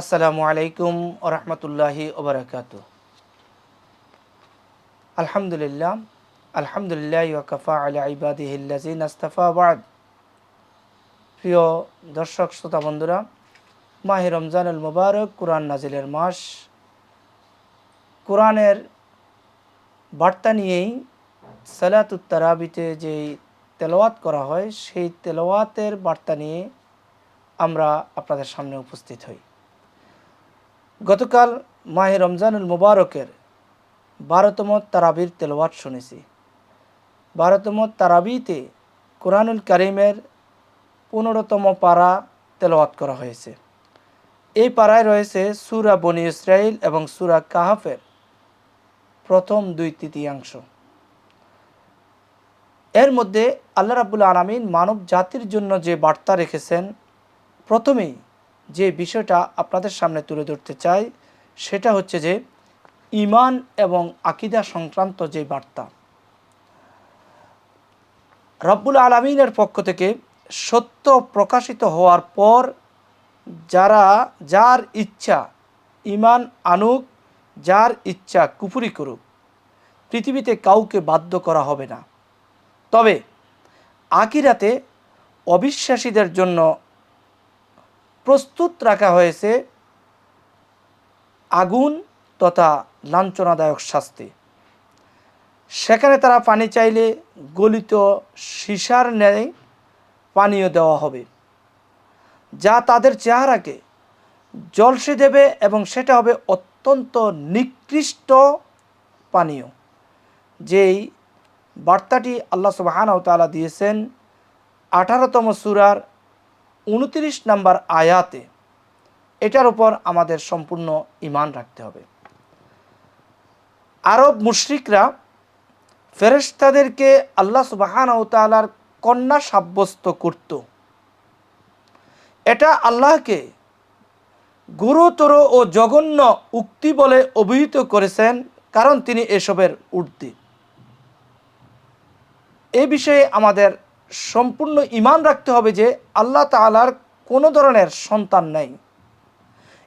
আসসালামু আলাইকুম ওরহমতুল্লাহি ওবরাকাত আলহামদুলিল্লাহ আলহামদুলিল্লাহ ওয়াকাফা আলা ইবাদিহিল্লাজিন আস্তাফা বাদ। প্রিয় দর্শক, শ্রোতা, বন্ধুরা, মাহে রমজানুল মুবারক কোরআন নাজিলের মাস। কোরআনের বার্তা নিয়েই সালাতুত তারাবিতে যেই তেলাওয়াত করা হয়, সেই তেলাওয়াতের বার্তা নিয়ে আমরা আপনাদের সামনে উপস্থিত হই। গতকাল মাহে রমজানুল মুবারকের বারোতম তারাবির তেলাওয়াত শুনেছি। বারোতম তারাবিতে কোরআনুল করিমের পনেরোতম পারা তেলাওয়াত করা হয়েছে। এই পাড়ায় রয়েছে সুরা বনি ইসরাইল এবং সুরা কাহাফের প্রথম দুই তৃতীয়াংশ। এর মধ্যে আল্লাহ রাবুল আলমিন মানব জাতির জন্য যে বার্তা রেখেছেন, প্রথমেই যে বিষয়টা আপনাদের সামনে তুলে ধরতে চাই, সেটা হচ্ছে যে ইমান এবং আকিদা সংক্রান্ত যে বার্তা। রব্বুল আলমিনের পক্ষ থেকে সত্য প্রকাশিত হওয়ার পর যারা, যার ইচ্ছা ইমান আনুক, যার ইচ্ছা কুপুরি করুক, পৃথিবীতে কাউকে বাধ্য করা হবে না। তবে আকিরাতে অবিশ্বাসীদের জন্য প্রস্তুত রাখা হয়েছে আগুন তথা লাঞ্ছনাদায়ক শাস্তি। সেখানে তারা পানি চাইলে গলিত সীসার ন্যায় পানীয় দেওয়া হবে, যা তাদের চেহারাকে জলসে দেবে এবং সেটা হবে অত্যন্ত নিকৃষ্ট পানীয়, যেই বার্তাটি আল্লাহ সুবাহানাও দিয়েছেন আঠারোতম সুরার উনত্রিশ নাম্বার আয়াতে এটার উপর আমাদের সম্পূর্ণ ইমান রাখতে হবে। আরব মুশরিকরা ফেরেশতাদেরকে আল্লাহ সুবাহানাও তালার কন্যা সাব্যস্ত করত। এটা আল্লাহকে গুরুতর ও জঘন্য উক্তি বলে অভিহিত করেছেন, কারণ তিনি এসবের ঊর্ধ্বে। এ বিষয়ে আমাদের সম্পূর্ণ ইমান রাখতে হবে যে আল্লাহ তালার কোনো ধরনের সন্তান নেই।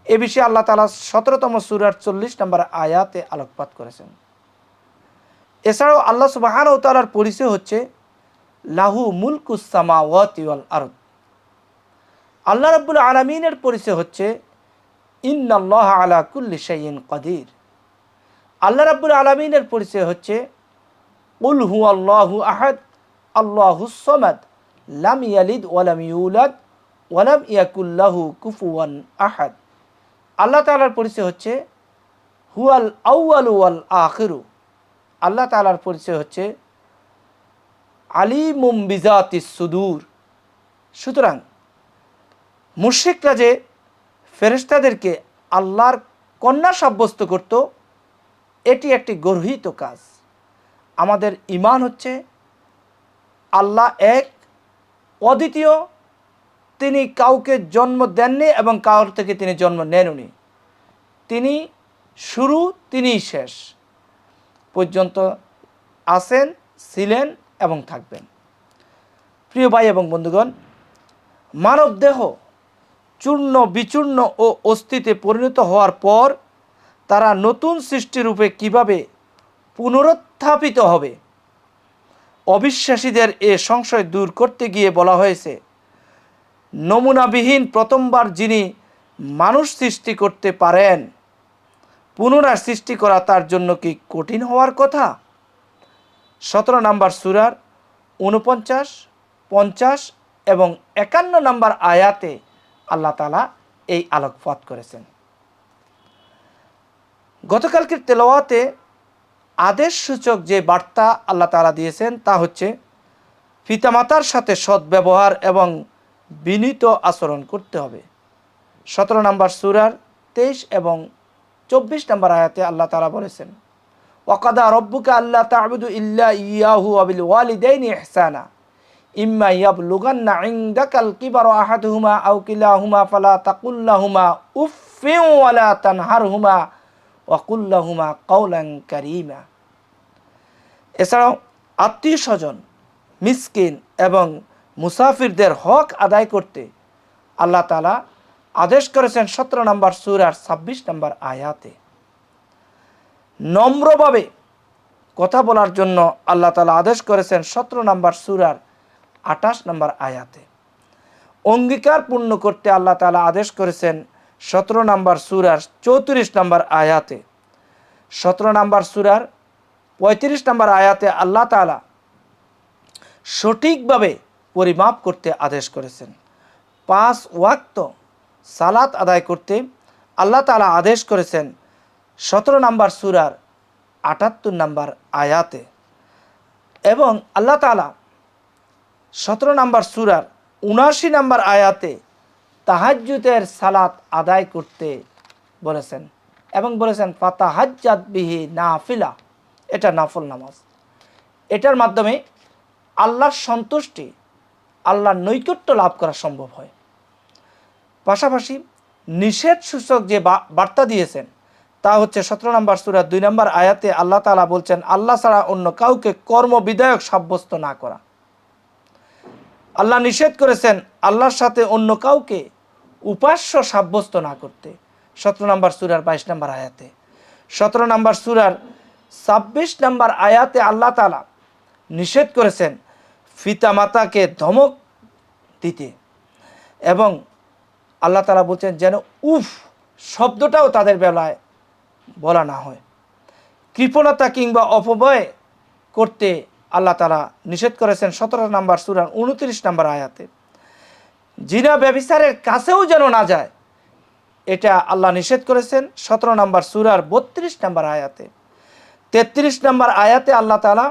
এ বিষয়ে আল্লাহ তালা সতেরোতম সুরার চল্লিশ নম্বর আয়াতে আলোকপাত করেছেন। এছাড়াও আল্লাহ সুবাহান ও তালার পরিচয় হচ্ছে লাহু মুলকুসামা ওয়াতিওয়াল আরত আল্লাহ রাব্বুল আলমিনের পরিচয় হচ্ছে ইন্নাল্লাহ আলা কুল্লি শাইন কদির। আল্লাহ রাব্বুল আলমিনের পরিচয় হচ্ছে উল হু আল্লাহু আহাদ। আল্লাহু সমাদ, লাম ইয়ালিদ ওয়ালাম ওয়ালাম ইয়াকুল্লাহু কুফুয়ান আহাদ। আল্লাহ তালার পরিচয় হচ্ছে হুয়াল আউয়াল ওয়াল আখিরু। আল্লাহ তালার পরিচয় হচ্ছে আলিমুম বিজাতি সুদূর। সুতরাং মুশ্রিকরা যে ফেরেস্তাদেরকে আল্লাহর কন্যা সাব্যস্ত করত, এটি একটি গর্হিত কাজ। আমাদের ইমান হচ্ছে আল্লাহ এক, অদ্বিতীয়, তিনি কাউকে জন্ম দেননি এবং কাউর থেকে তিনি জন্ম নেননি। তিনি শুরু তিনিই শেষ পর্যন্ত আসেন ছিলেন এবং থাকবেন। প্রিয় ভাই এবং বন্ধুগণ, মানব দেহ চূর্ণ বিচূর্ণ ও অস্থিতে পরিণত হওয়ার পর তারা নতুন সৃষ্টিরূপে কীভাবে পুনরুত্থাপিত হবে অবিশ্বাসীদের এ সংশয় দূর করতে গিয়ে বলা হয়েছে, নমুনাবিহীন প্রথমবার যিনি মানুষ সৃষ্টি করতে পারেন, পুনরায় সৃষ্টি করা তার জন্য কি কঠিন হওয়ার কথা? সতেরো নাম্বার সুরার উনপঞ্চাশ পঞ্চাশ এবং একান্ন নাম্বার আয়াতে আল্লাহ তালা এই আলোকপাত করেছেন। গতকালকের তেলাওয়াতে আদেশ সূচক যে বার্তা আল্লাহ তালা দিয়েছেন তা হচ্ছে, পিতামাতার সাথে সদ্ব্যবহার এবং বিনীত আচরণ করতে হবে। সতেরো নম্বর সুরার তেইশ এবং চব্বিশ নম্বর আয়াতে আল্লাহ তালা বলেছেন ওকাদা রব্বুকা আল্লাহ তাবুদু ইল্লা ইয়াহু আবিল ওয়ালিদাইনি ইহসানা। ইম্মা ইয়াবলুগান্না ইনদাকাল কিবার আহাদুহুমা আও কিলাহুমা ফালা তাকুল্লাহুমা উফিউ ওয়ালা তানহারহুমা ওয়াকুল্লাহুমা কওলান কারীমা। এছাড়াও আত্মীয় স্বজন, মিসকিন এবং মুসাফিরদের হক আদায় করতে আল্লাহ তালা আদেশ করেছেন সতেরো নম্বর সুরার ছাব্বিশ নম্বর আয়াতে। নম্রভাবে কথা বলার জন্য আল্লাহ তালা আদেশ করেছেন সতেরো নম্বর সুরার আঠাশ নম্বর আয়াতে। অঙ্গীকার পূর্ণ করতে আল্লাহ তালা আদেশ করেছেন সতেরো নম্বর সুরার চৌত্রিশ নম্বর আয়াতে। সতেরো নম্বর সুরার পঁয়ত্রিশ নম্বর আয়াতে আল্লাহ তালা সঠিকভাবে পরিমাপ করতে আদেশ করেছেন। পাঁচ ওয়াক্ত সালাত আদায় করতে আল্লাহ তালা আদেশ করেছেন সতেরো নম্বর সুরার আটাত্তর নম্বর আয়াতে। এবং আল্লাহ তালা সতেরো নম্বর সুরার উনাশি নম্বর আয়াতে তাহাজ্জুদের সালাত আদায় করতে বলেছেন এবং বলেছেন, ফাতাহাজ্জাত বিহি নাফিলা। এটা নাফল নামাজ। এটার মাধ্যমে আল্লাহর সন্তুষ্টি, আল্লাহর নৈকট্য লাভ করা সম্ভব হয়। পাশাপাশি নিষেধ সূচক যে বার্তা দিয়েছেন, তা হচ্ছে সতেরো নম্বর সুরা দুই নম্বর আয়াতে আল্লাহ তালা বলছেন, আল্লাহ ছাড়া অন্য কাউকে কর্ম বিধায়ক সাব্যস্ত না করা। আল্লাহ নিষেধ করেছেন, আল্লাহর সাথে অন্য কাউকে উপাস্য সাব্যস্ত না করতে। সতেরো নম্বর সুরার বাইশ নম্বর আয়াতে। সতেরো নম্বর সুরার ছাব্বিশ নম্বর আয়াতে আল্লাহ তালা নিষেধ করেছেন ফিতা মাতাকে ধমক দিতে এবং আল্লাহ তালা বলছেন যেন উফ, শব্দটাও তাদের বেলায় বলা না হয়। কৃপণতা কিংবা অপব্যয় করতে আল্লাহ তালা নিষেধ করেছেন সতেরো নম্বর সুরার উনত্রিশ নম্বর আয়াতে। জিনা ব্যবিচারের কাছেও যেন না যায়, এটা আল্লাহ নিষেধ করেছেন সতেরো নম্বর সুরার বত্রিশ নম্বর আয়াতে। তেত্রিশ নম্বর আয়াতে আল্লাহ তালা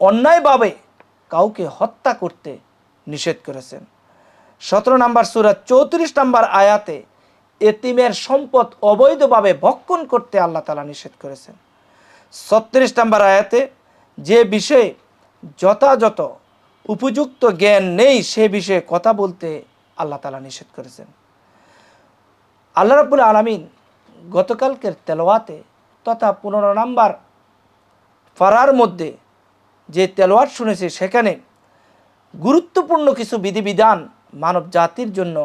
অন্যায়ভাবে কাউকে হত্যা করতে নিষেধ করেছেন। সতেরো নম্বর সুরাত চৌত্রিশ নম্বর আয়াতে এতিমের সম্পদ অবৈধভাবে ভক্ষণ করতে আল্লাহ তালা নিষেধ করেছেন। ছত্রিশ নম্বর আয়াতে যে বিষয়ে যথাযথ উপযুক্ত জ্ঞান নেই সে বিষয়ে কথা বলতে আল্লাহ তালা নিষেধ করেছেন। আল্লাহ রাবুল আলমিন গতকালকের তেলোয়াতে তথা পনেরো নম্বর ফারার মধ্যে যে তেলোয়াত শুনেছি, সেখানে গুরুত্বপূর্ণ কিছু বিধিবিধান মানব জাতির জন্য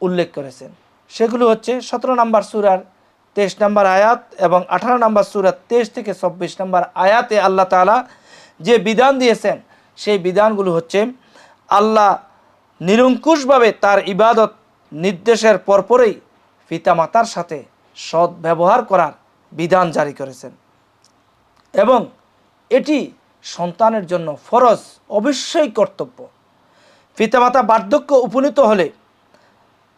উল্লেখ করেছেন। সেগুলো হচ্ছে সতেরো নম্বর সুরার তেইশ নম্বর আয়াত এবং আঠারো নম্বর সুরার তেইশ থেকে চব্বিশ নম্বর আয়াতে আল্লাহ তালা যে বিধান দিয়েছেন সেই বিধানগুলো হচ্ছে আল্লাহ নিরঙ্কুশভাবে তার ইবাদত নির্দেশের পরপরই পিতামাতার সাথে সৎ ব্যবহার করার বিধান জারি করেছেন। এবং এটি সন্তানের জন্য ফরজ, অবশ্যই কর্তব্য। পিতামাতা বার্ধক্য উপনীত হলে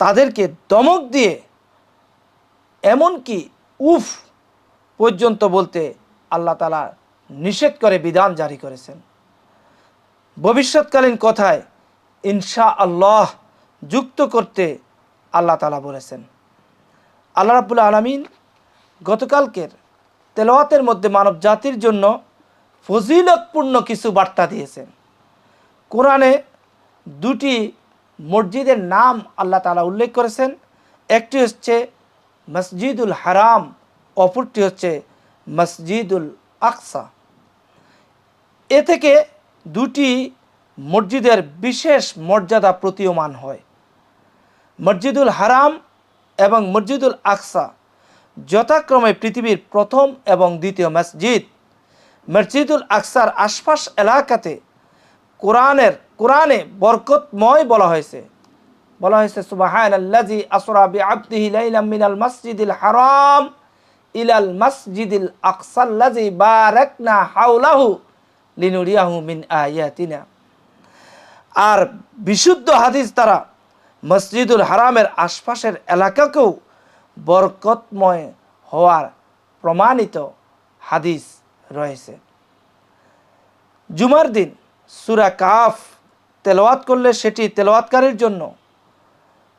তাদেরকে দমক দিয়ে এমনকি উফ পর্যন্ত বলতে আল্লাহ তালা নিষেধ করে বিধান জারি করেছেন। ভবিষ্যৎকালীন কথায় ইনশা আল্লাহ যুক্ত করতে আল্লাহ তালা বলেছেন। আল্লাহ রাবুল আলমিন গতকালকের তেলাওয়াতের মধ্যে মানব জাতির জন্য ফজিলতপূর্ণ কিছু বার্তা দিয়েছেন। কোরআনে দুটি মসজিদের নাম আল্লাহ তালা উল্লেখ করেছেন। একটি হচ্ছে মসজিদুল হারাম, অপরটি হচ্ছে মসজিদুল আকসা। এ থেকে দুটি মসজিদের বিশেষ মর্যাদা প্রতীয়মান হয়। মসজিদুল হারাম এবং মসজিদুল আকসা যথাক্রমে পৃথিবীর প্রথম এবং দ্বিতীয় মসজিদ। মসজিদুল আকসার আশপাশ এলাকাতে কোরআনের, কোরআনে বরকতময় বলা হয়েছে। বলা হয়েছে সুবাহান আল্লাজি আসরা বি আবদিহি লাইলাম মসজিদিল হারাম ইলাল মসজিদিল আকসাল্লাজি বারাকনা হাওলাহু লিনুরিয়াহু মিন আয়াতিনা। আর বিশুদ্ধ হাদিস তারা মসজিদুল হারামের আশপাশের এলাকাকেও বরকতময় হওয়ার প্রমাণিত হাদিস রয়েছে। জুমার দিন সুরা কাফ তেলাওয়াত করলে সেটি তেলাওয়াতকারীর জন্য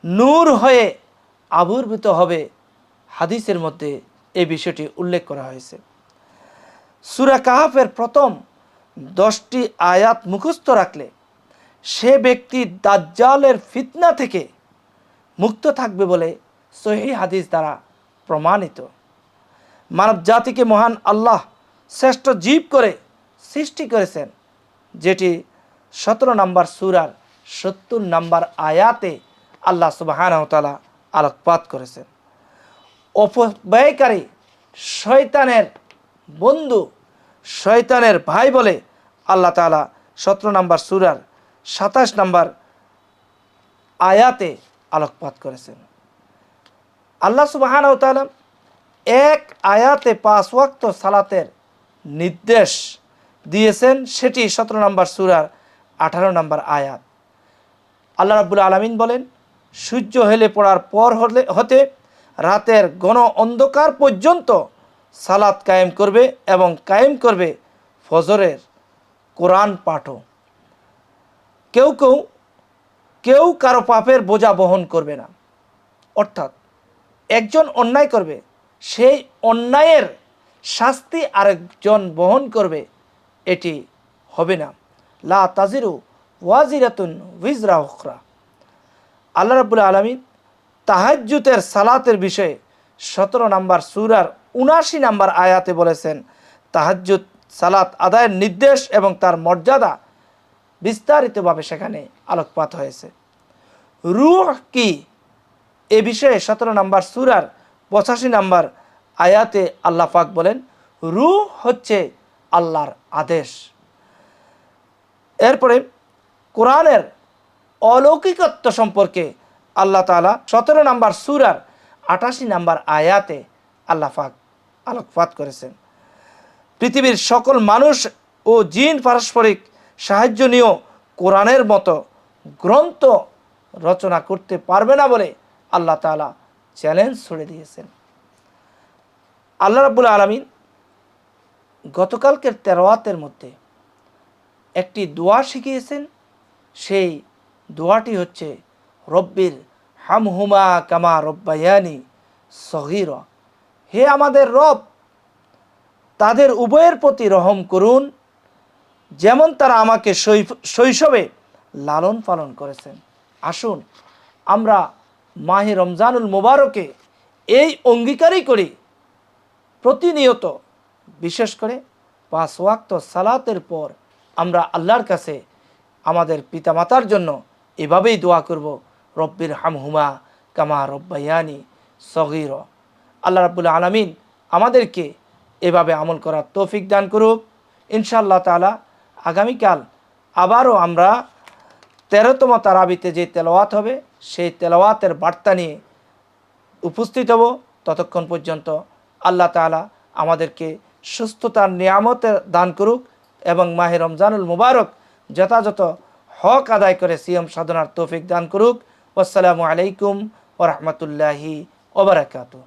নূর হয়ে আবির্ভূত হবে হাদিসের মধ্যে এই বিষয়টি উল্লেখ করা হয়েছে। সুরা কাহাফের প্রথম দশটি আয়াত মুখস্থ রাখলে সে ব্যক্তি দাজ্জালের ফিতনা থেকে মুক্ত থাকবে বলে সহি হাদিস দ্বারা প্রমাণিত। মানব জাতিকে মহান আল্লাহ শ্রেষ্ঠ জীব করে সৃষ্টি করেছেন, যেটি সতেরো নম্বর সুরার সত্তর নম্বর আয়াতে আল্লাহ সুবাহানতালা আলোকপাত করেছেন। অপব্যয়কারী শয়তানের বন্ধু শয়তানের ভাই বলে আল্লাহ তালা সতেরো নম্বর সুরার সাতাশ নম্বর আয়াতে আলোকপাত করেছেন। আল্লাহ সুবাহান এক আয়াতে পাঁচ ওয়াক্ত সালাতের নির্দেশ দিয়েছেন, সেটি সতেরো নম্বর সুরার আঠারো নম্বর আয়াত। আল্লাহ রাবুল আলমিন বলেন, সূর্য হেলে পড়ার পর হলে হতে রাতের ঘন অন্ধকার পর্যন্ত সালাত কায়েম করবে এবং কায়েম করবে ফজরের কোরআন পাঠও। কেউ কেউ কেউ কারও পাপের বোঝা বহন করবে না। অর্থাৎ একজন অন্যায় করবে, সেই অন্যায়ের শাস্তি আরেকজন বহন করবে, এটি হবে না। লা তাজিরু ওয়াজিরাতুন উইজরা উখরা। আল্লাহ রাবুল আলমিন তাহাজ্জুতের সালাতের বিষয়ে সতেরো নম্বর সুরার উনাশি নাম্বার আয়াতে বলেছেন, তাহাজ্জুদ, সালাত আদায়ের নির্দেশ এবং তার মর্যাদা বিস্তারিতভাবে সেখানে আলোকপাত হয়েছে। রুহ কি? এ বিষয়ে সতেরো নম্বর সুরার পঁচাশি নম্বর আয়াতে আল্লাহ পাক বলেন, রুহ হচ্ছে আল্লাহর আদেশ। এরপরে কোরআনের অলৌকিকত্ব সম্পর্কে আল্লাহ তালা সতেরো নম্বর সুরার আটাশি নম্বর আয়াতে আল্লাহ পাক আলোকপাত করেছেন। পৃথিবীর সকল মানুষ ও জিন পারস্পরিক সাহায্য নিয়েও কোরআনের মতো গ্রন্থ রচনা করতে পারবে না বলে আল্লাহ তালা চ্যালেঞ্জ ছড়ে দিয়েছেন। আল্লাহ রাবুল আলমিন গতকালকের তেরোয়াতের মধ্যে একটি দোয়া শিখিয়েছেন। সেই দোয়াটি হচ্ছে, রব্বির হামহুমা কামা রব্বায়ানি সহির হে আমাদের রব, তাদের উভয়ের প্রতি রহম করুন, যেমন তারা আমাকে শৈশবে লালন পালন করেছেন। আসুন, আমরা মাহে রমজানুল মোবারকে এই অঙ্গীকারই করি। প্রতিনিয়ত, বিশেষ করে পাঁচ ওয়াক্ত সালাতের পর আমরা আল্লাহর কাছে আমাদের পিতামাতার জন্য এভাবেই দোয়া করব রব্বির হামহুমা কামা রব্বায়ানি সগির। আল্লাহ রাবুল আলমিন আমাদেরকে এভাবে আমল করার তৌফিক দান করুক। ইনশাআল্লাহ তালা আগামীকাল আবারও আমরা তেরোতম তারাবিতে যে তেলাওয়াত হবে, সেই তেলাওয়াতের বার্তা নিয়ে উপস্থিত হব। ততক্ষণ পর্যন্ত আল্লাহ তাআলা আমাদেরকে সুস্থতার নিয়ামতে দান করুক এবং মাহে রমজানুল মুবারক যথাযথ হক আদায় করে সিএম সাধনার তৌফিক দান করুক। আসসালামু আলাইকুম ওরহমতুল্লাহি ওবরাকাতু